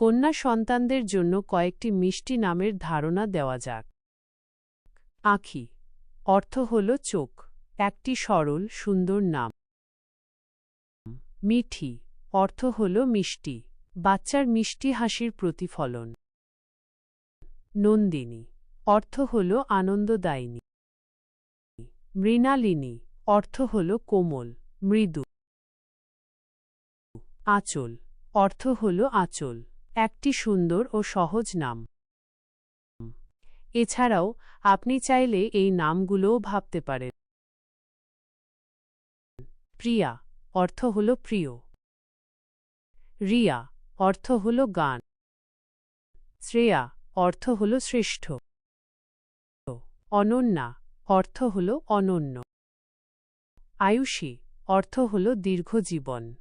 কন্যা সন্তানদের জন্য কয়েকটি মিষ্টি নামের ধারণা দেওয়া যাক। আখি। অর্থ হল চোখ। একটি সরল, সুন্দর নাম। মিঠি। অর্থ হল মিষ্টি। বাচ্চার মিষ্টি হাসির প্রতিফলন। নন্দিনী। অর্থ হল আনন্দদায়িনী। মৃণালিনী। অর্থ হল কোমল, মৃদু। আঁচল। অর্থ হল আঁচল। একটি সুন্দর ও সহজ নাম। এছাড়াও, আপনি চাইলে এই নামগুলোও ভাবতে পারেন। প্রিয়া, অর্থ হল প্রিয়। রিয়া, অর্থ হল গান। শ্রেয়া, অর্থ হল শ্রেষ্ঠ। অনন্যা, অর্থ হল অনন্য। আয়ুষী, অর্থ হল দীর্ঘ জীবন।